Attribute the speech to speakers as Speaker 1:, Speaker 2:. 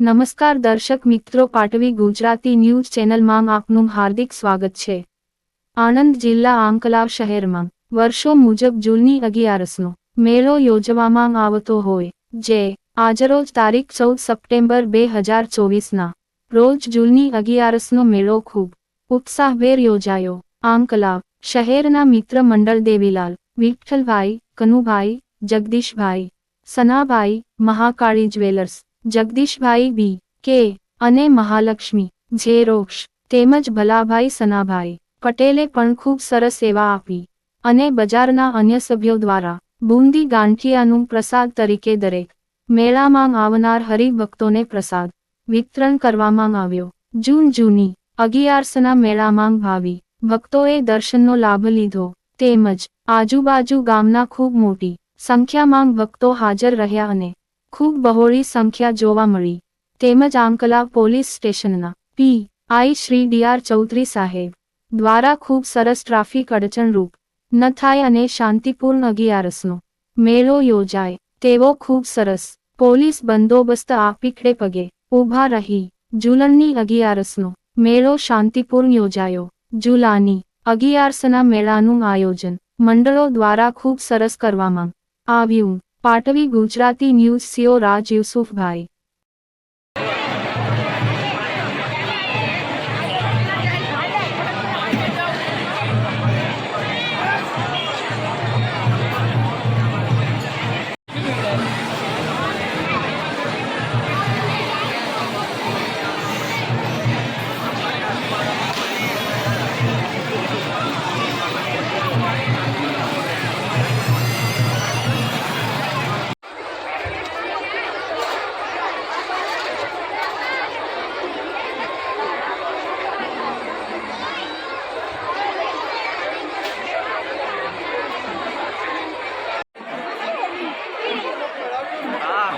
Speaker 1: નમસ્કાર દર્શક મિત્રો, પાટવી ગુજરાતી ન્યૂઝ ચેનલમાં આપનું હાર્દિક સ્વાગત છે. આણંદ જિલ્લા આંકલાવ શહેરમાં વર્ષો મુજબ જૂની અગિયારસનો મેળો યોજવામાં આવતો હોય, જે આજરોજ તારીખ ચૌદ સપ્ટેમ્બર બે હજાર ચોવીસના રોજ જૂની અગિયારસનો મેળો ખૂબ ઉત્સાહભેર યોજાયો. આંકલાવ શહેરના મિત્ર મંડળ Devilal, Vithalbhai, Kanubhai, Jagdishbhai, Sanabhai, Mahakali jewellers Jagdishbhai B, K, અને મહાલક્ષ્મી, જે રોક્ષ, તેમજ ભલાભાઈ સનાભાઈ, પટેલે પણ ખૂબ સરસ સેવા આપી, અને બજારના અન્ય સભ્યો દ્વારા, બુંદી ગાંઠિયાનું પ્રસાદ તરીકે દરેક, મેળામાં આવનાર હરિભક્તોને પ્રસાદ, વિતરણ કરવામાં આવ્યો. જૂન જૂની, અગિયારસના મેળામાં ભાવી, ભક્તોએ દર્શનનો લાભ લીધો, તેમજ, આજુબાજુ ગામના ખૂબ મોટી, સંખ્યામાં ભક્તો હાજર રહ્યા અને ખૂબ બહોળી સંખ્યા જોવા મળી. તેમજ આંકલા પોલીસ સ્ટેશનના P I Shri DR Chaudhary સાહેબ દ્વારા ખૂબ સરસ ટ્રાફિક અડચણરૂપ ન થાય અને શાંતિપૂર્ણ અગિયારસનો મેળો યોજાય તેવો ખૂબ સરસ પોલીસ બંદોબસ્ત આપીખડે પગે ઊભા રહી જુલનની અગિયારસનો મેળો શાંતિપૂર્ણ યોજાયો. જુલાની અગિયારસના મેળાનું આયોજન મંડળો દ્વારા ખૂબ સરસ કરવામાં આવ્યું. પાટવી ગુજરાતી ન્યૂઝ સીઓ રાજ યુસુફભાઈ.